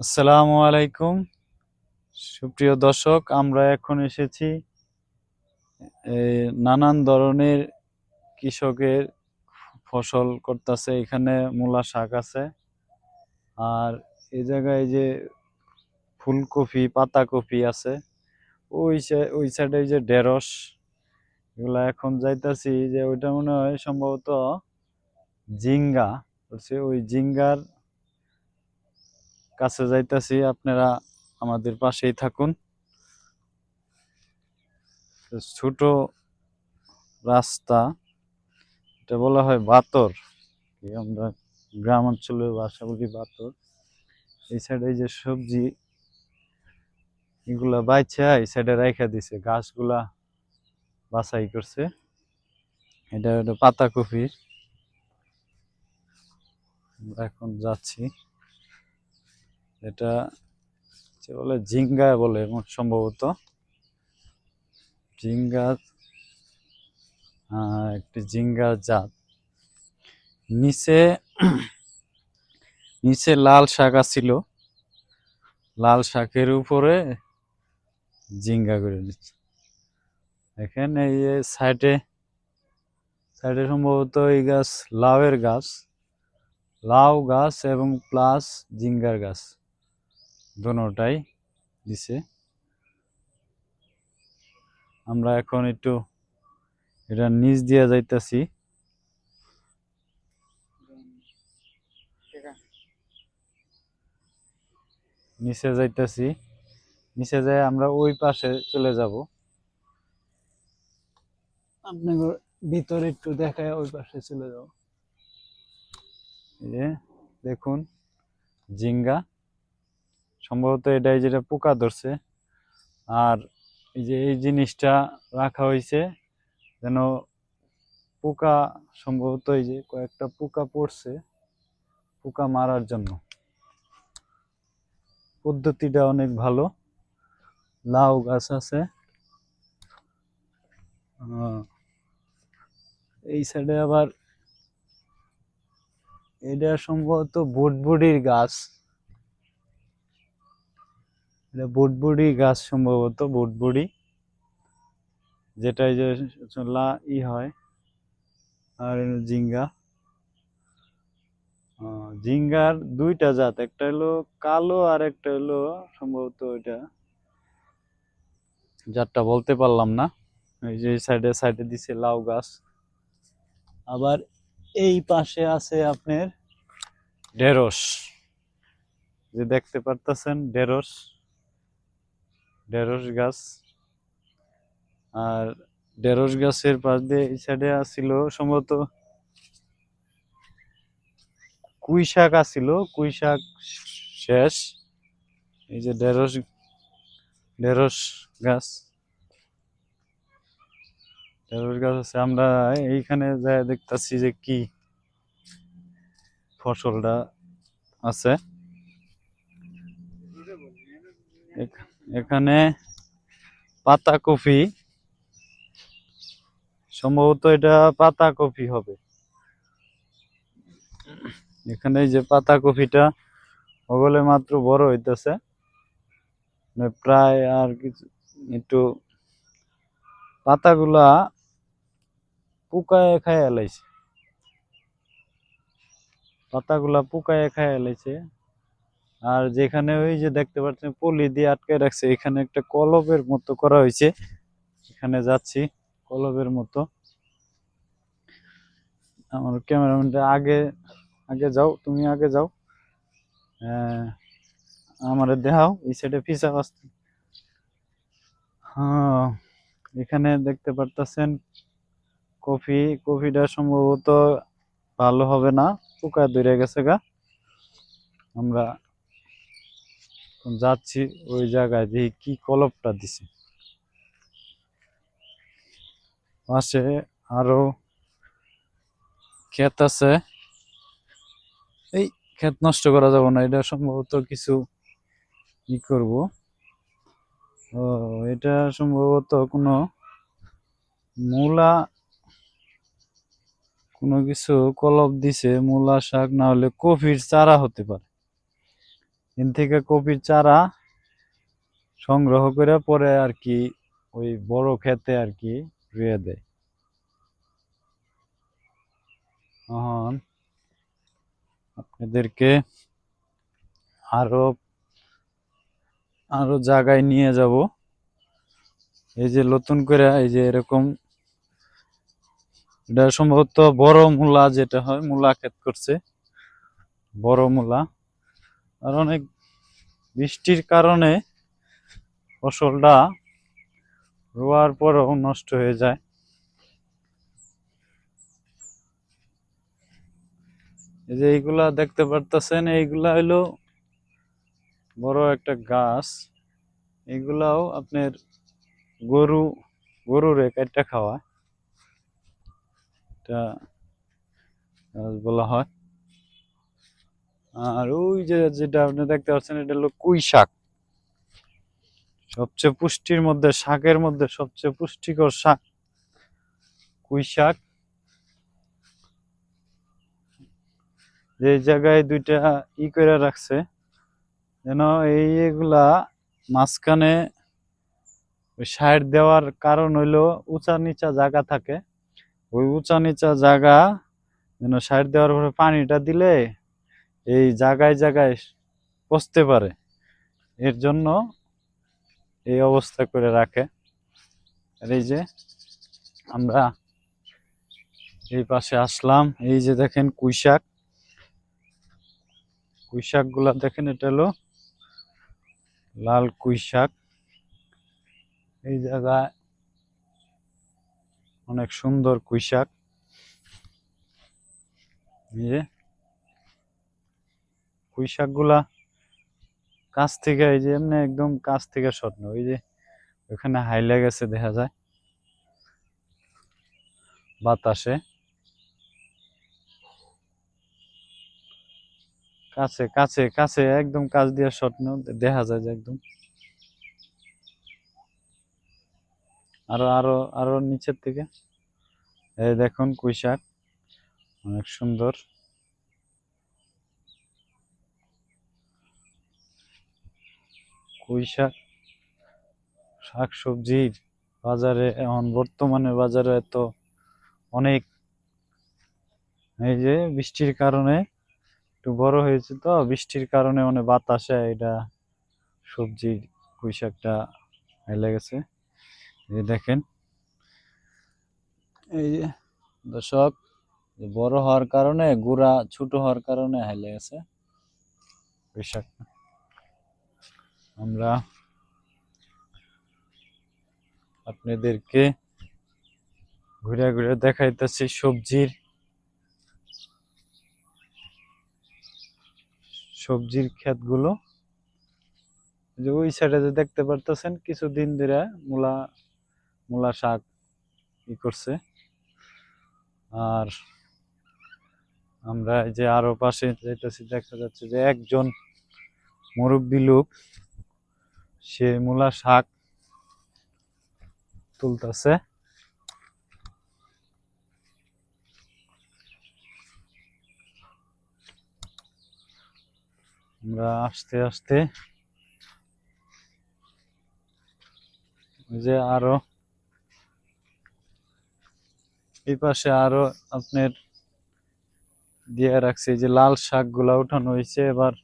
আসসালামু আলাইকুম। সুপ্রিয় দর্শক, আমরা এখন এসেছি নানান ধরনের কৃষকের ফসল করতেছে। এখানে মূলা শাক আছে। আর এই জায়গায় যে ফুলকপি, পাতাকপি আছে, ওই ওই সাইডে যে ঢেঁড়স, এগুলা এখন যাইতাছি যে ওইটা মনে হয় সম্ভবত জিঙ্গা হচ্ছে ওই জিঙ্গার কাছে যাইতাছি, আপনারা আমাদের পাশেই থাকুন। ছোট রাস্তা, এটা বলা হয় বাতর। আমরা গ্রাম অঞ্চলের ভাষা বলি বাতর। এই সাইডে যে সবজি এগুলা বাইছা, এই সাইডে রাইখা দিছে, গাছগুলা বাছাই করছে। এটা হলো পাতাকপি আমরা এখন যাচ্ছি। এটা বলে ঝিঙ্গা বলে সম্ভবত। ঝিঙ্গা একটি ঝিঙ্গার জাত। নিচে নিচে লাল শাক ছিল লাল শাকের উপরে ঝিঙ্গা করে দিচ্ছে। এখানে এই সাইডে সাইডে সম্ভবত এই গাছ লাউয়ের গাছ। লাউ গাছ এবং প্লাস জিঙ্গার গাছ। দোনোটাই দিছে। আমরা এখন একটু এটা নিচ দিয়ে যাইতাছি। নিচে যাইতাছি। নিচে যাই আমরা ওই পাশে চলে যাব। আপনাদের ভিতরে একটু দেখায় ওই পাশে চলে যাব দেখুন জিঙ্গা। সম্ভবত এটাই যেটা পোকা ধরছে। আর এই যে এই জিনিসটা রাখা হয়েছে, যেন পোকা সম্ভবত এই যে কয়েকটা পোকা পড়ছে, পোকা মারার জন্য। পদ্ধতিটা অনেক ভালো। লাউ গাছ আছে। এই সাইডে আবার এটা সম্ভবত বুটবুডির গাছ। এটা বুটবুডি গাছ সম্ভবত বুটবুডি যেটা এই যে লা ই হয়, আর জিঙ্গা। জিঙ্গার দুইটা জাত, একটা হলো কালো আর একটা হলো সম্ভবত ওইটা, জাতটা বলতে পারলাম না, এই যে সাইডে সাইডে দিছে লাউ গাছ। আবার এই পাশে আছে আপনার ঢেঁড়স, যে দেখতে পারতেছেন ঢেঁড়স। ঢেঁড়স গাছ। আর ঢেঁড়স গাছের পাশ দিয়ে এই সাইডে আসছিল সম্ভবত কুই শাক আসছিল কুই শাক শেষ। এই যে ঢেঁড়স ঢেঁড়স গাছ। ঢেঁড়স গাছ আছে। আমরা এইখানে যাই দেখতাছি যে কি ফসলটা আছে। এখ- পাতা পাতাকপি সম্ভবত এটা পাতাকপি হবে। এখানে যে পাতাকপিটা ওগুলো মাত্র বড় হইতেছে। মানে প্রায় আর কিছু একটু পাতাগুলা পোকায় খায় এলাইছে পাতাগুলা পোকায় খায় এলাইছে আর যেখানে ওই যে দেখতে পাচ্ছেন পলি দিয়ে আটকে রাখছে এখানে একটা কলবের মতো করা হয়েছে। এখানে যাচ্ছি কলবের মতো। আমার ক্যামেরাম্যানটা আগে আগে যাও তুমি আগে যাও। আহ, আমারে দেখাও এই সাইডে ফিসা আসতে হ্যাঁ এখানে দেখতে পারতেছেন কফি কফিটা সম্ভবত ভালো হবে না পোকা ধরে গেছে গা। আমরা যাচ্ছি ওই জায়গায়, দেখি কি কলপটা দিছে। পাশে আরও ক্ষেত আছে। এই ক্ষেত নষ্ট করা যাবে না, এটা সম্ভবত কিছু ই করব। ও, এটা সম্ভবত কোনো মূলা, কোনো কিছু কলপ দিছে, মূলা শাক না হলে কফির চারা হতে পারে। এন থেকে কপির চারা সংগ্রহ করে পরে আর কি ওই বড় ক্ষেতে আর কি রুয়ে দেয়। এখন আপনাদেরকে আরও আরও জায়গায় নিয়ে যাব। এই যে নতুন করে, এই যে এরকম এটা সম্ভবত বড় মূলা যেটা হয়, মূলা ক্ষেত করছে। বড় মূলা। আর অনেক বৃষ্টির কারণে ফসলটা রোয়ার পরেও নষ্ট হয়ে যায়। এই যে এইগুলা দেখতে পারতেছেন, এইগুলা হলো বড় একটা গাছ। এগুলাও আপনার গরু, গরুরে কাটটা খাওয়া এটা বলা হয়। আর ওই যে যেটা আপনি দেখতে পাচ্ছেন, এটা হলো কুই শাক। সবচেয়ে পুষ্টির মধ্যে, শাকের মধ্যে সবচেয়ে পুষ্টিকর শাক কুই শাক। যে জায়গায় দুইটা ই করে রাখছে, যেন এই এগুলা মাঝখানে সাইড দেওয়ার কারণ হইল উঁচা নিচা জায়গা থাকে। ওই উঁচা নিচা জায়গা যেন সাইড দেওয়ার পরে পানিটা দিলে এই জায়গায় জায়গায় পচতে পারে। এর জন্য এই অবস্থা করে রাখে। আর এই যে আমরা এই পাশে আসলাম। এই যে দেখেন কুইশাক কুইশাকগুলা দেখেন, এটা হলো লাল কুইশাক এই জায়গায় অনেক সুন্দর কুইশাক এই পুঁইশাকগুলা কাছ থেকে, এই যে এমনি একদম কাছ থেকে স্বপ্ন। ওই যে ওখানে হাইলে গেছে, দেখা যায়। বাতাসে। কাছে কাছে কাছে, একদম কাছ দিয়ে স্বপ্ন দেখা যায় যে একদম। আরও আরও আরও নিচের থেকে এই দেখুন কুইশাক অনেক সুন্দর। পুঁই শাক সবজির বাজারে, এখন বর্তমানে বাজারে এত অনেক, এই যে বৃষ্টির কারণে একটু বড় হয়েছে তো, বৃষ্টির কারণে অনেক বাতাসে এটা সবজির পুঁই শাকটা হেলে গেছে। এই দেখেন, এই যে দর্শক, বড় হওয়ার কারণে, গুড়া ছোট হওয়ার কারণে হেলে গেছে পুঁই শাকটা আমরা আপনাদেরকে ঘুরে ঘুরে দেখাইতেছি সবজির সবজির ক্ষেতগুলো। যে ওই সাইডে যে দেখতে পারতেছেন, কিছুদিন ধরে মূলা মূলা শাক ই করছে। আর আমরা যে আরও পাশে যেতেছি দেখা যাচ্ছে যে একজন মুরব্বী লোক সে মূলা শাক তুলতেছে। আমরা আস্তে আস্তে যে আরও এই পাশে আরও আপনার দিয়ে রাখছে যে লাল শাকগুলা উঠানো হয়েছে, এবার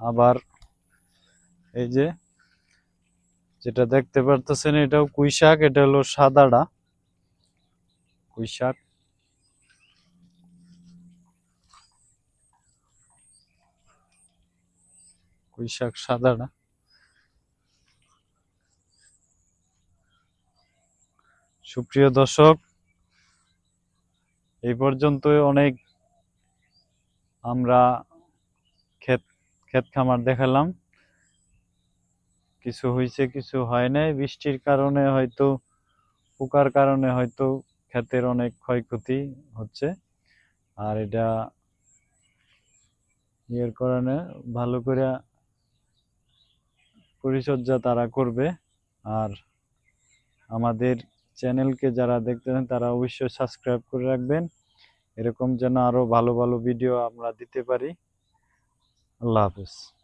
আবার এই যে, যেটা দেখতে পারতেছেন, এটাও কুই শাক এটা হলো সাদাডা। কুই শাক কুই শাক সাদাটা সুপ্রিয় দর্শক, এই পর্যন্ত অনেক আমরা ক্ষেত ক্ষেত খামার দেখালাম। কিছু হয়েছে, কিছু হয় নাই। বৃষ্টির কারণে হয়তো, পোকার কারণে হয়তো ক্ষেতের অনেক ক্ষয়ক্ষতি হচ্ছে। আর এটা ইয়ের কারণে ভালো করে পরিচর্যা তারা করবে। আর আমাদের চ্যানেলকে যারা দেখতেছেন, তারা অবশ্যই সাবস্ক্রাইব করে রাখবেন। এরকম যেন আরও ভালো ভালো ভিডিও আমরা দিতে পারি। আল্লাহ হাফেজ।